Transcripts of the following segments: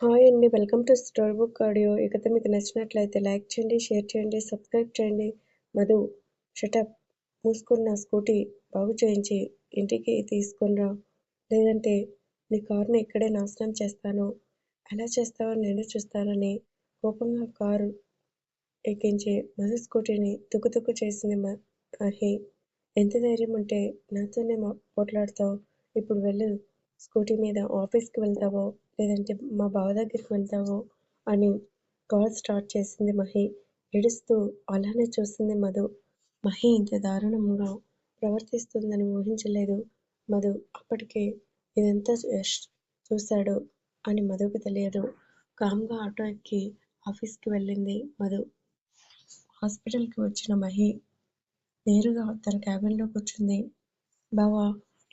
Hi అండి. Welcome to story book audio. ఈ కథ మీకు నచ్చినట్లయితే లైక్ చేయండి షేర్ చేయండి సబ్స్క్రైబ్ చేయండి. మధు షటప్ మూసుకున్న నా స్కూటీ బాగు చేయించి ఇంటికి తీసుకునిరా లేదంటే నీ కారుని ఇక్కడే నాశనం చేస్తాను. ఎలా చేస్తావో నేను చూస్తానని కోపంగా కారు ఎక్కించి మధు స్కూటీని తుక్కు చేసింది మహి. ఎంత ధైర్యం ఉంటే నాతోనే పోట్లాడతావు. ఇప్పుడు వెళ్ళు. స్కూటీ మీద ఆఫీస్కి వెళ్తావో లేదంటే మా బావ దగ్గరికి వెళ్తావో అని కాల్ స్టార్ట్ చేసింది మహి. ఏడుస్తూ అలానే చూసింది మధు. మహి ఇంత దారుణంగా ప్రవర్తిస్తుందని ఊహించలేదు. మధు అప్పటికే ఇదంతా చూశాడు అని మధుకు తెలియదు. కామ్గా ఆటో ఎక్కి ఆఫీస్కి వెళ్ళింది మధు. హాస్పిటల్కి వచ్చిన మహి నేరుగా తన క్యాబిన్లో కూర్చుంది. బావా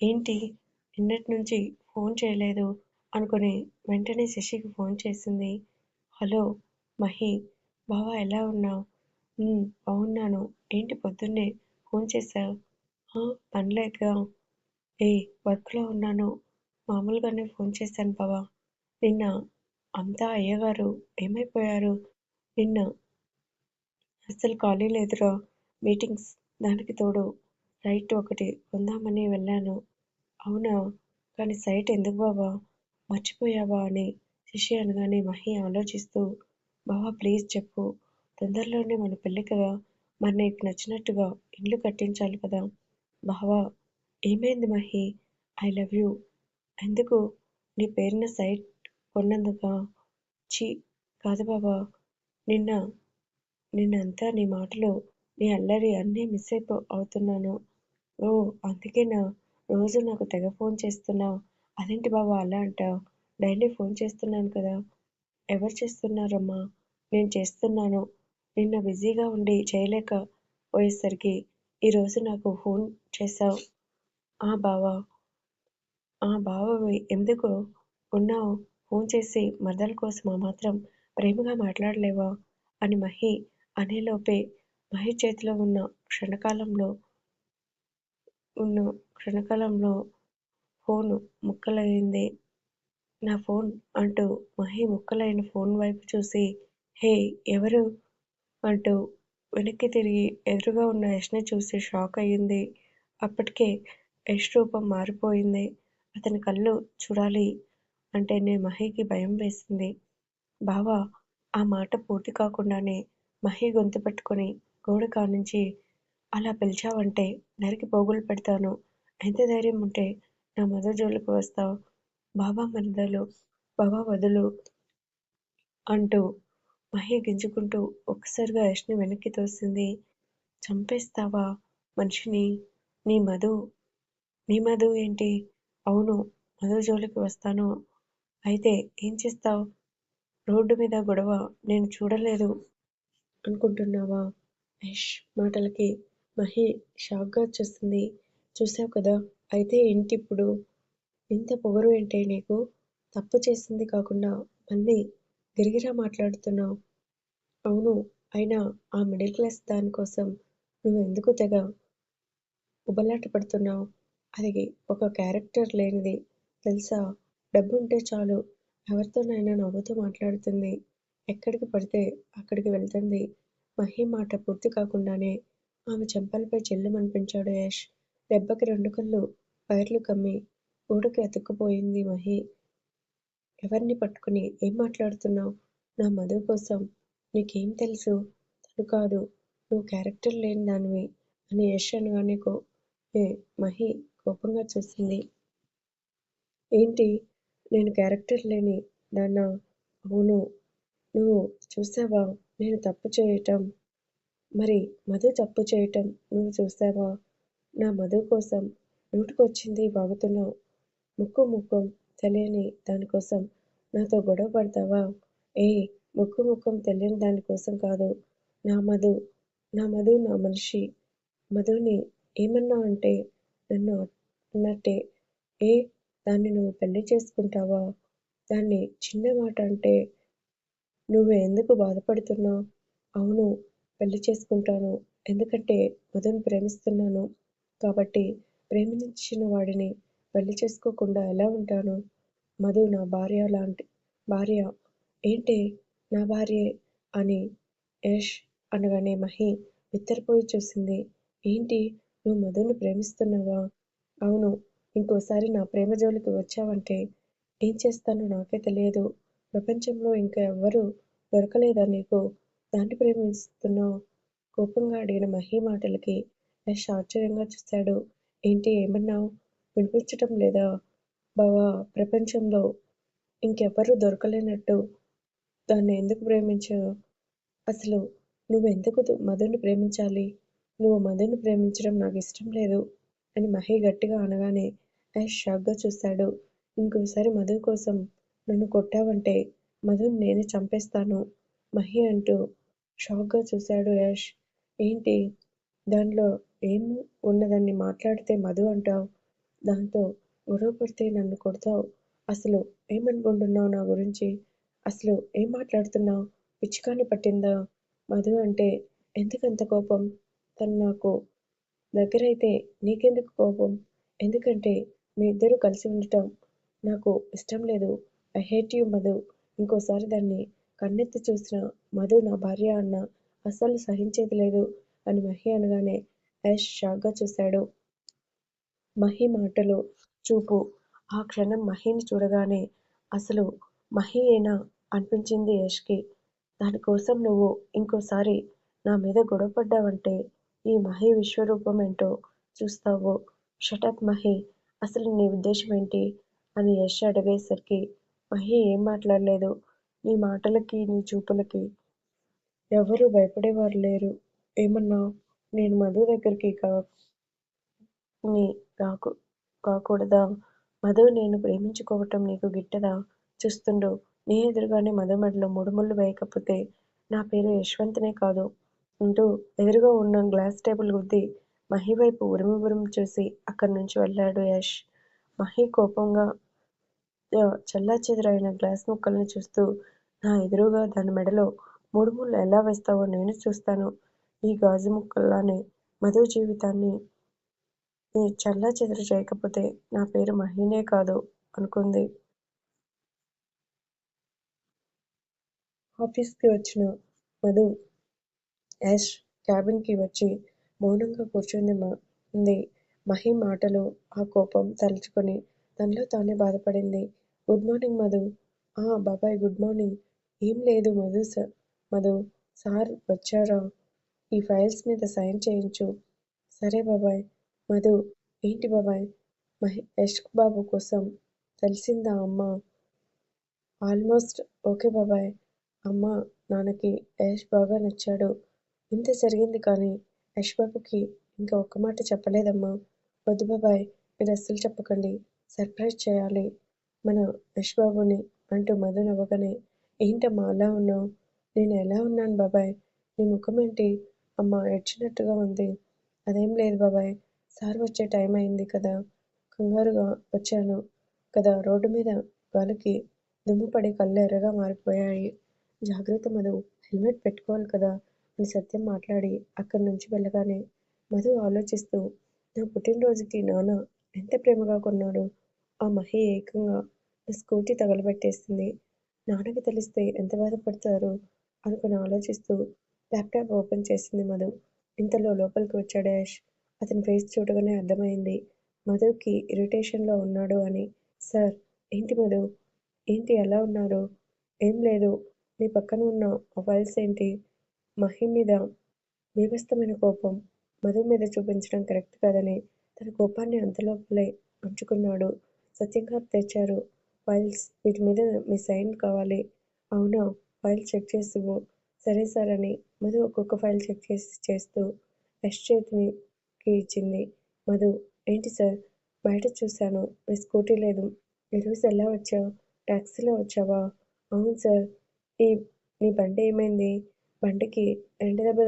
ఏంటి? నిన్నటి నుంచి ఫోన్ చేయలేదు అనుకుని వెంటనే శశికి ఫోన్ చేసింది. హలో మహి బావా ఎలా ఉన్నావు? బాగున్నాను ఏంటి పొద్దున్నే ఫోన్ చేశావు? పనిలేక ఏ వర్క్లో ఉన్నాను. మామూలుగానే ఫోన్ చేశాను బావా. నిన్న అంతా అయ్యగారు ఏమైపోయారు? నిన్న అసలు ఖాళీ లేదురా. మీటింగ్స్ దానికి తోడు రైట్ ఒకటి కొందామని వెళ్ళాను. అవునా? కానీ సైట్ ఎందుకు బావా? మర్చిపోయావా అని శశి అనగానే మహి ఆలోచిస్తూ బావా ప్లీజ్ చెప్పు. తొందరలోనే మన పెళ్ళి కదా. మరి నీకు నచ్చినట్టుగా ఇల్లు కట్టించాలి కదా. బావా ఏమైంది మహి? I love you. ఎందుకు? నీ పేరున సైట్ కొన్నందుక? చీ కాదు బాబా నిన్న నిన్నంతా నీ మాటలు నీ అల్లరి అన్నీ మిస్ అయిపో అవుతున్నాను. ఓ అందుకేనా? రోజు నాకు తెగ ఫోన్ చేస్తున్నావు. అదేంటి బాబు అలా అంటావు? డైలీ ఫోన్ చేస్తున్నాను కదా. ఎవరు చేస్తున్నారమ్మా? నేను చేస్తున్నాను. నిన్న బిజీగా ఉండి చేయలేక పోయేసరికి ఈరోజు నాకు ఫోన్ చేశావు. ఆ బావా ఆ బావవి ఎందుకు ఉన్నావు? ఫోన్ చేసి మరదల కోసం మాత్రం ప్రేమగా మాట్లాడలేవా? అని మహి అనేలోపే మహి చేతిలో ఉన్న క్షణకాలంలో ఉన్న క్షణకాలంలో ఫోను ముక్కలైంది. నా ఫోన్ అంటూ మహి ముక్కలైన ఫోన్ వైపు చూసి హే ఎవరు? అంటూ వెనక్కి తిరిగి ఎదురుగా ఉన్న యష్ని చూసి షాక్ అయ్యింది. అప్పటికే యష్ రూపం మారిపోయింది. అతని కళ్ళు చూడాలి అంటేనే మహికి భయం వేసింది. బావా ఆ మాట పూర్తి కాకుండానే మహి గొంతు పట్టుకొని గోడ కానుంచి అలా పిలిచావంటే నరికి పోగులు పెడతాను. ఎంత ధైర్యం ఉంటే నా మదర్ జోలికి వస్తావు బాబా మరదలు బాబా వదులు అంటూ మహి గింజుకుంటూ ఒక్కసారిగా యష్ని వెనక్కి తోసింది. చంపేస్తావా మనిషిని? నీ మధు నీ మధు ఏంటి? అవును మధు జోలికి వస్తాను. అయితే ఏం చేస్తావు? రోడ్డు మీద గొడవ నేను చూడలేదు అనుకుంటున్నావా? యష్ మాటలకి మహి షాక్గా వచ్చేస్తుంది చూసావు కదా? అయితే ఏంటి ఇప్పుడు ఇంత పొగరు ఏంటే నీకు తప్పు చేసింది కాకుండా మళ్ళీ గిరిగిరా మాట్లాడుతున్నావు. అవును అయినా ఆ మిడిల్ క్లాస్ దానికోసం నువ్వు ఎందుకు తెగ ఉబలాట పడుతున్నావు? అది ఒక క్యారెక్టర్ లేనిది. తెలుసా? డబ్బుంటే చాలు. ఎవరితోనైనా నవ్వుతూ మాట్లాడుతుంది. ఎక్కడికి పడితే అక్కడికి వెళ్తుంది. మహి మాట పూర్తి కాకుండానే ఆమె చెంపలపై చెల్లుమనిపించాడు యష్. దెబ్బకి రెండు కళ్ళు పైర్లు కమ్మి గోడకి అతుక్కుపోయింది మహి. ఎవరిని పట్టుకుని ఏం మాట్లాడుతున్నావు? నా మధు కోసం నీకేం తెలుసు? తను కాదు. నువ్వు క్యారెక్టర్ లేని దానివి అని యష్ అనగానే మహి కోపంగా చూసింది. ఏంటి? నేను క్యారెక్టర్ లేని దాన్నా? అవును. నువ్వు చూసావా నేను తప్పు చేయటం? మరి మధు తప్పు చేయటం నువ్వు చూసావా నా మధు కోసం నోటికొచ్చింది వాగుతున్నావు. ముక్కు ముఖం తెలియని దానికోసం. నాతో గొడవ పడతావా? ఏ ముక్కు ముఖం తెలియని దానికోసం కాదు. నా మధు నా మధు నా మనిషి. మధుని ఏమన్నా అంటే నన్ను అన్నట్టే. ఏ దాన్ని నువ్వు పెళ్ళి చేసుకుంటావా? దాన్ని చిన్న మాట అంటే నువ్వు ఎందుకు బాధపడుతున్నావు? అవును పెళ్ళి చేసుకుంటాను. ఎందుకంటే మధుని ప్రేమిస్తున్నాను. కాబట్టి ప్రేమించిన వాడిని పెళ్ళి చేసుకోకుండా ఎలా ఉంటాను? మధు నా భార్య లాంటి భార్య ఏంటి నా భార్యే అని యష్ అనగానే మహి బిత్తరపోయి చూసింది. ఏంటి నువ్వు మధుని ప్రేమిస్తున్నావా? అవును ఇంకోసారి నా ప్రేమ జోలికి వచ్చావంటే ఏం చేస్తానో నాకే తెలియదు. ప్రపంచంలో ఇంకా ఎవ్వరూ దొరకలేదా నీకు? దాన్ని ప్రేమిస్తున్నావు? కోపంగా అడిగిన మహి మాటలకి యష్ ఆశ్చర్యంగా చూశాడు ఏంటి ఏమన్నావు? వినిపించటం లేదా? బావా ప్రపంచంలో ఇంకెవ్వరూ దొరకలేనట్టు దాన్ని ఎందుకు ప్రేమించావు? అసలు నువ్వెందుకు మధుని ప్రేమించాలి? నువ్వు మధుని ప్రేమించడం నాకు ఇష్టం లేదు అని మహి గట్టిగా అనగానే యాష్ షాక్గా చూశాడు ఇంకోసారి మధు కోసం నన్ను కొట్టావంటే మధుని నేనే చంపేస్తాను మహి అంటూ షాక్గా చూశాడు యాష్ ఏంటి? దానిలో ఏం ఉన్నదాన్ని మాట్లాడితే మధు అంటావు? దాంతో గొడవ పడితే నన్ను కొడతావు? అసలు ఏమనుకుంటున్నావు నా గురించి? అసలు ఏం మాట్లాడుతున్నావు? పిచ్చికాన్ని పట్టిందా? మధు అంటే ఎందుకంత కోపం? తను నాకు దగ్గరైతే నీకెందుకు కోపం? ఎందుకంటే మీ ఇద్దరూ కలిసి ఉండటం నాకు ఇష్టం లేదు. I hate you Madhu. ఇంకోసారి దాన్ని కన్నెత్తి చూసిన మధు నా భార్య అన్న అస్సలు సహించేది లేదు అని మహి అనగానే యష్ షాక్గా చూశాడు మహి మాటలు చూపు. ఆ క్షణం మహిని చూడగానే అసలు మహియేనా అనిపించింది యష్కి. దానికోసం నువ్వు ఇంకోసారి నా మీద గొడవపడ్డావంటే ఈ మహి విశ్వరూపం ఏంటో చూస్తావు. Shut up Mahi. అసలు నీ ఉద్దేశం ఏంటి? అని యష్ అడిగేసరికి మహి ఏం మాట్లాడలేదు. నీ మాటలకి నీ చూపులకి ఎవరూ భయపడేవారు లేరు. ఏమన్నా నేను మధు దగ్గరికి కా నీ రాకు కాకూడదా? మధు నేను ప్రేమించుకోవటం నీకు గిట్టదా? చూస్తుండు. నీ ఎదురుగానే మధు మెడలో మూడు వేయకపోతే నా పేరు యశ్వంత్నే కాదు. అంటూ ఎదురుగా ఉన్న గ్లాస్ టేబుల్ గుద్ది మహి వైపు ఉరిమి ఉరిమి చూసి అక్కడి నుంచి వెళ్ళాడు యష్. మహి కోపంగా చెల్లాచెదురైన గ్లాస్ ముక్కల్ని చూస్తూ నా ఎదురుగా దాని మెడలో మూడు ముళ్ళు ఎలా వేస్తావో నేను చూస్తాను. ఈ గాజు ముక్కల్లానే మధు జీవితాన్ని చెల్లాచెదురు చేయకపోతే నా పేరు మహినే కాదు అనుకుంది. ఆఫీస్కి వచ్చిన మధు యాష్ క్యాబిన్కి వచ్చి మౌనంగా కూర్చుంది ఉంది. మహి మాటలు ఆ కోపం తలుచుకొని తనలో తానే బాధపడింది. Good morning Madhu. ఆ బాబాయ్ గుడ్ మార్నింగ్. ఏం లేదు మధు సార్ మధు సార్ వచ్చారా? ఈ ఫైల్స్ మీద సైన్ చేయించు. సరే బాబాయ్. మధు. ఏంటి బాబాయ్? మహేష్ యష్ బాబు కోసం తెలిసిందా అమ్మ? ఆల్మోస్ట్ ఓకే బాబాయ్. అమ్మ నాన్నకి యష్ బాగా నచ్చాడు. ఇంత జరిగింది కానీ యష్ బాబుకి ఇంకా ఒక్క మాట చెప్పలేదమ్మా. వద్దు బాబాయ్. మీరు అస్సలు చెప్పకండి. సర్ప్రైజ్ చేయాలి. మన యష్ బాబుని అంటూ మధు నవ్వగానే ఏంటమ్మా అలా ఉన్నావు? నేను ఎలా ఉన్నాను బాబాయ్? నీ ముఖం ఏంటి? అమ్మ ఏడ్చినట్టుగా ఉంది. అదేం లేదు బాబాయ్ సార్ వచ్చే టైం అయింది కదా. కంగారుగా వచ్చాను కదా. రోడ్డు మీద గాలికి దుమ్ము పడి కళ్ళు ఎర్రగా మారిపోయాయి. జాగ్రత్త మధు హెల్మెట్ పెట్టుకోవాలి కదా అని సత్యం మాట్లాడి అక్కడి నుంచి వెళ్ళగానే మధు ఆలోచిస్తూ నా పుట్టినరోజుకి నాన్న ఎంత ప్రేమగా కొన్నాడు. ఆ మహి ఏకంగా నా స్కూటీ తగలబెట్టేసింది. నాన్నకి తెలిస్తే ఎంత బాధపడతారు అనుకుని ఆలోచిస్తూ ల్యాప్టాప్ ఓపెన్ చేసింది మధు. ఇంతలో లోపలికి వచ్చాడు యాష్. అతని ఫేస్ చూడగానే అర్థమైంది. మధుకి ఇరిటేషన్లో ఉన్నాడు అని. సార్ ఏంటి మధు? ఏంటి ఎలా ఉన్నారు? ఏం లేదు. నీ పక్కన ఉన్న ఆ ఫైల్స్ ఏంటి? మహిం మీద బీభత్సమైన కోపం. మధు మీద చూపించడం కరెక్ట్ కాదని తన కోపాన్ని అంతలోపలే ఉంచుకున్నాడు సత్యంగా తెచ్చారు. ఫైల్స్ వీటి మీద మీ సైన్ కావాలి. అవునా? ఫైల్ చెక్ చేసివు సరే సార్ అని మధు ఒక్కొక్క ఫైల్ చెక్ చేసి చేస్తూ యష్ చేతికి ఇచ్చింది. మధు ఏంటి సార్? బయట చూశాను. మీ స్కూటీ లేదు. ఈరోజు ఎలా వచ్చావు? ట్యాక్సీలో వచ్చావా? అవును సార్. ఈ నీ బండి ఏమైంది? బండికి ఎండ దెబ్బ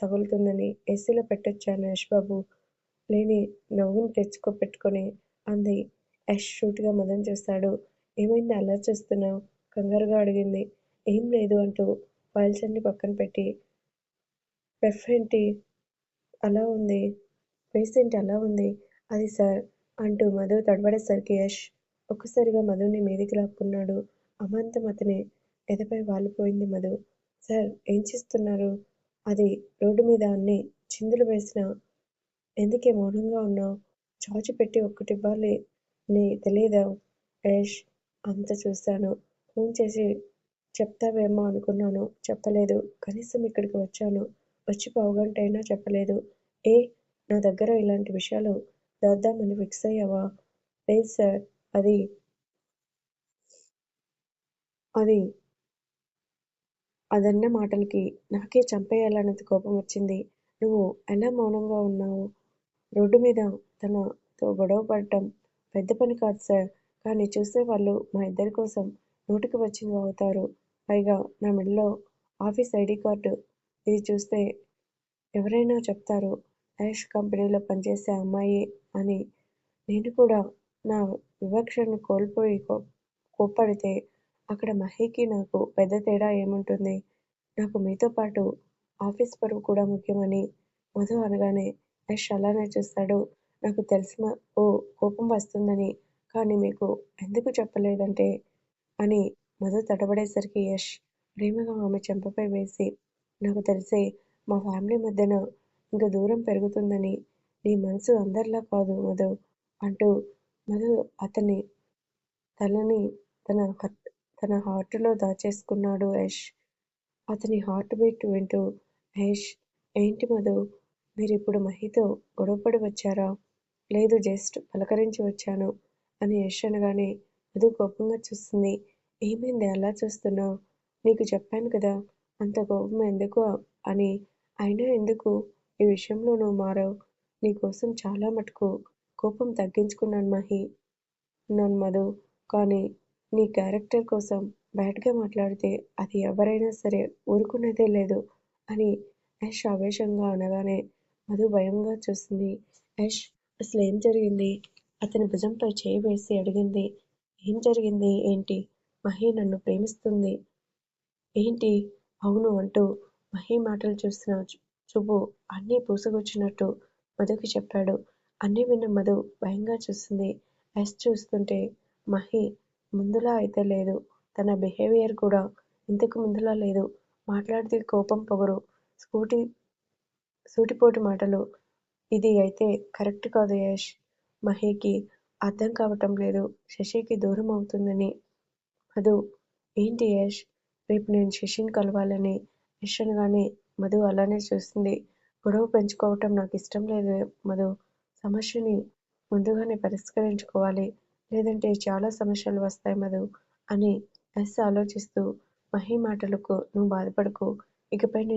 తగులుతుందని ఏసీలో పెట్టొచ్చాను యష్ బాబు. లేని నవ్వుని తెచ్చుకో పెట్టుకొని అంది. యష్ షూట్గా మదన్ చూశాడు ఏమైంది? అలా చూస్తున్నావు? కంగారుగా అడిగింది. ఏం లేదు అంటూ ఫైల్స్ అన్ని పక్కన పెట్టి పెఫ్ ఏంటి అలా ఉంది ఫేస్ ఏంటి అలా ఉంది అది సార్ అంటూ మధు తడబడేసరికి యష్ ఒక్కసారిగా మధుని మీదికి లాక్కున్నాడు అమాంతం అతని ఎదపై వాలిపోయింది మధు. సార్ ఏం చేస్తున్నారు? అది రోడ్డు మీద అన్ని చిందులు వేసినా ఎందుకే మౌనంగా ఉన్నావ్? చాచిపెట్టి ఒక్కటివ్వాలి నీ తెలియదా యష్ అంతా చూశాను. ఫోన్ చేసి చెప్తావేమో అనుకున్నాను. చెప్పలేదు. కనీసం ఇక్కడికి వచ్చాను. వచ్చి పావుగంటైనా చెప్పలేదు. ఏ నా దగ్గర ఇలాంటి విషయాలు దాద్దామని ఫిక్స్ అయ్యావా? లేదు సార్ అది అది అదన్న మాటలకి నాకే చంపేయాలన్నంత కోపం వచ్చింది. నువ్వు ఎలా మౌనంగా ఉన్నావు? రోడ్డుమీద తనతో గొడవపడటం పెద్ద పని కాదు సార్. కానీ చూసేవాళ్ళు మా ఇద్దరి కోసం నోటికి వచ్చింది వాగుతారు. పైగా నా మెడలో ఆఫీస్ ఐడీ కార్డు. ఇది చూస్తే ఎవరైనా చెప్తారు యష్ కంపెనీలో పనిచేసే అమ్మాయి అని. నేను కూడా నా వివక్షను కోల్పోయి కోప్పడితే అక్కడ మహీకి నాకు పెద్ద తేడా ఏముంటుంది? నాకు మీతో పాటు ఆఫీస్ పరువు కూడా ముఖ్యమని మధు అనగానే యష్ అలానే చూస్తాడు నాకు తెలిసిన ఓ కోపం వస్తుందని. కానీ మీకు ఎందుకు చెప్పలేదంటే అని మధు తడబడేసరికి యష్ ప్రేమగా ఆమె చెంపపై వేసి నాకు తెలిసే మా ఫ్యామిలీ మధ్యన ఇంకా దూరం పెరుగుతుందని. నీ మనసు అందరిలా కాదు మధు అంటూ మధు అతని తలని తన తన హార్ట్లో దాచేసుకున్నాడు యష్. అతని హార్ట్ బీట్ వింటూ యష్ ఏంటి మధూ! మీరిప్పుడు మహితో గొడవపడి వచ్చారా? లేదు జస్ట్ పలకరించి వచ్చాను అని యష్ అనగానే మధు కోపంగా చూస్తుంది ఏమైంది అలా చూస్తున్నావు నీకు చెప్పాను కదా అంత కోపం ఎందుకు అని. అయినా ఎందుకు ఈ విషయంలో నువ్వు మారావు నీకోసం చాలా మటుకు కోపం తగ్గించుకున్నాను మహి నన్ను మధు. కానీ నీ క్యారెక్టర్ కోసం బ్యాడ్గా మాట్లాడితే అది ఎవరైనా సరే ఊరుకునేదే లేదు అని యష్ ఆవేశంగా అనగానే మధు భయంగా చూసింది. యష్ అసలేం జరిగింది? అతని భుజంపై చేయి వేసి అడిగింది. ఏం జరిగింది ఏంటి? మహి నన్ను ప్రేమిస్తుంది ఏంటి? అవును అంటూ మహీ మాటలు చూసిన చూపు అన్నీ పూసగుచ్చినట్టు మధుకి చెప్పాడు. అన్నీ విన్న మధు భయంగా చూస్తుంది ఎస్ చూస్తుంటే మహి ముందులా అయితే లేదు. తన బిహేవియర్ కూడా ఇంతకు ముందులా లేదు. మాట్లాడితే కోపం పొగరు, స్కూటీ సూటిపోటి మాటలు. ఇది అయితే కరెక్ట్ కాదు యష్. మహికి అర్థం కావటం లేదు శశికి దూరం అవుతుందని. మధు ఏంటి యష్? రేపు నేను శశిని కలవాలని యష్ మధు అలానే చూసింది. గొడవ పెంచుకోవటం నాకు ఇష్టం లేదు మధు సమస్యని ముందుగానే పరిష్కరించుకోవాలి. లేదంటే చాలా సమస్యలు వస్తాయి మధు అని ఎస్ ఆలోచిస్తూ మహి మాటలకు నువ్వు బాధపడకు. ఇకపై నిన్ను